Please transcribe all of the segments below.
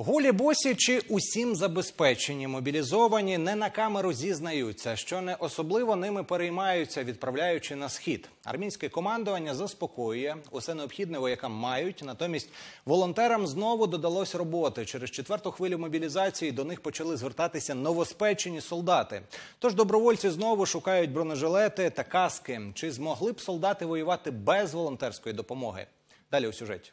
Голі босі чи усім забезпечені мобілізовані не на камеру зізнаються, що не особливо ними переймаються, відправляючи на схід. Армійське командування заспокоює усе необхідне воякам мають. Натомість волонтерам знову додалось роботи. Через четверту хвилю мобілізації до них почали звертатися новоспечені солдати. Тож добровольці знову шукають бронежилети та каски. Чи змогли б солдати воювати без волонтерської допомоги? Далі у сюжеті.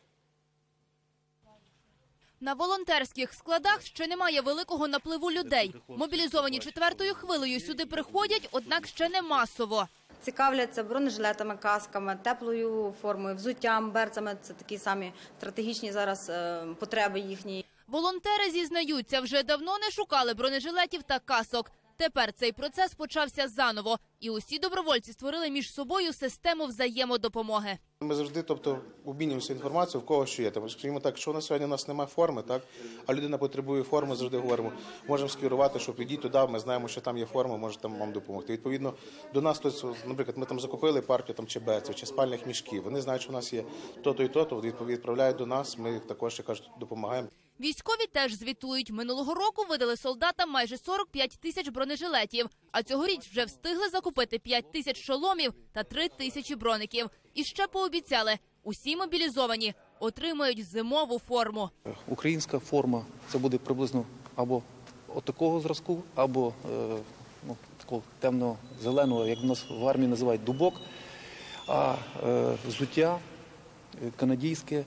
На волонтерських складах ще немає великого напливу людей. Мобілізовані четвертою хвилею сюди приходять, однак ще не масово. Цікавляться бронежилетами, касками, теплою формою, взуттям, берцями. Це такі самі стратегічні зараз е, потреби їхні. Волонтери зізнаються, вже давно не шукали бронежилетів та касок. Тепер цей процес почався заново, і усі добровольці створили між собою систему взаємодопомоги. Ми завжди, тобто, обмінюємося інформацією, в кого що є. Тому скажімо так, що на сьогодні у нас немає форми, так а людина потребує форми, завжди говоримо. Можемо скерувати, що підіть туди. Ми знаємо, що там є форма, може там вам допомогти. Відповідно, до нас хтось, наприклад, ми там закупили партію там чебеців чи спальних мішків. Вони знають, що у нас є то-то і то-то. відправляють до нас. Ми також як кажуть, допомагаємо. Військові теж звітують. Минулого року видали солдатам майже 45 тисяч бронежилетів, а цьогоріч вже встигли закупити 5 тисяч шоломів та 3 тисячі броників. І ще пообіцяли, усі мобілізовані отримають зимову форму. Українська форма це буде приблизно або отакого зразку, або е, ну, такого темно-зеленого, як в нас в армії називають дубок, а е, взуття е, канадійське,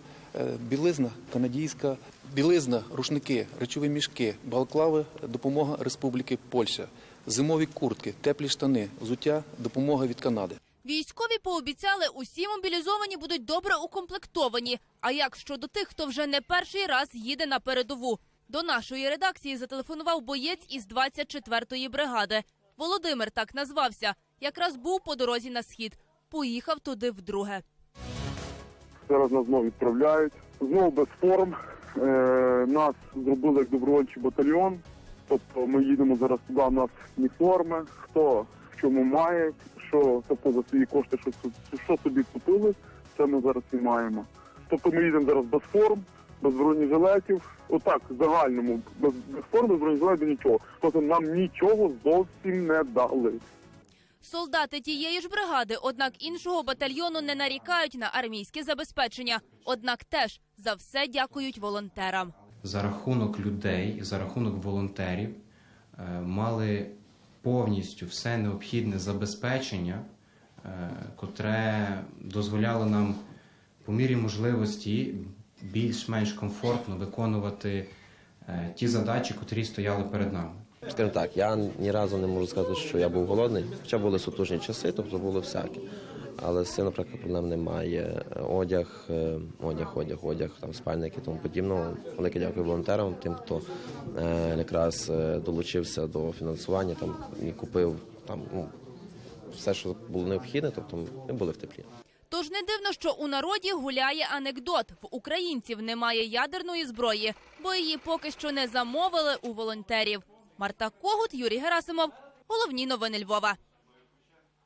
білизна канадійська, білизна, рушники, речові мішки, балклави, допомога Республіки Польща, зимові куртки, теплі штани, взуття, допомога від Канади. Військові пообіцяли, усі мобілізовані будуть добре укомплектовані. А як щодо тих, хто вже не перший раз їде на передову? До нашої редакції зателефонував боєць із 24-ї бригади. Володимир так назвався. Якраз був по дорозі на схід. Поїхав туди вдруге. Зараз нас знову відправляють. Знову без форм. Е, нас зробили як добровольчий батальйон. Тобто ми їдемо зараз туди, у нас ні форми, хто в чому має, що тобто за свої кошти, що, що собі купили, це ми зараз і маємо. Тобто ми їдемо зараз без форм, без бронежилетів. Отак, в загальному, без, без форм, без бронежилетів нічого. Тобто нам нічого зовсім не дали. Солдати тієї ж бригади, однак іншого батальйону не нарікають на армійське забезпечення. Однак теж за все дякують волонтерам. за рахунок людей, за рахунок волонтерів е, мали повністю все необхідне забезпечення, е, котре дозволяло нам по мірі можливості більш-менш комфортно виконувати е, ті задачі, котрі стояли перед нами. Скажімо так, я ні разу не можу сказати, що я був голодний. Хоча були сутужні часи, тобто було всяке. Але з цим, наприклад, проблем немає. Одяг, е, одяг, одяг, одяг, там спальники і тому подібного. Велике дякую волонтерам, тим, хто е, якраз е, долучився до фінансування там і купив там ну, все, що було необхідне, тобто ми були в теплі. Тож не дивно, що у народі гуляє анекдот: в українців немає ядерної зброї, бо її поки що не замовили у волонтерів. Марта Когут, Юрій Герасимов. Головні новини Львова.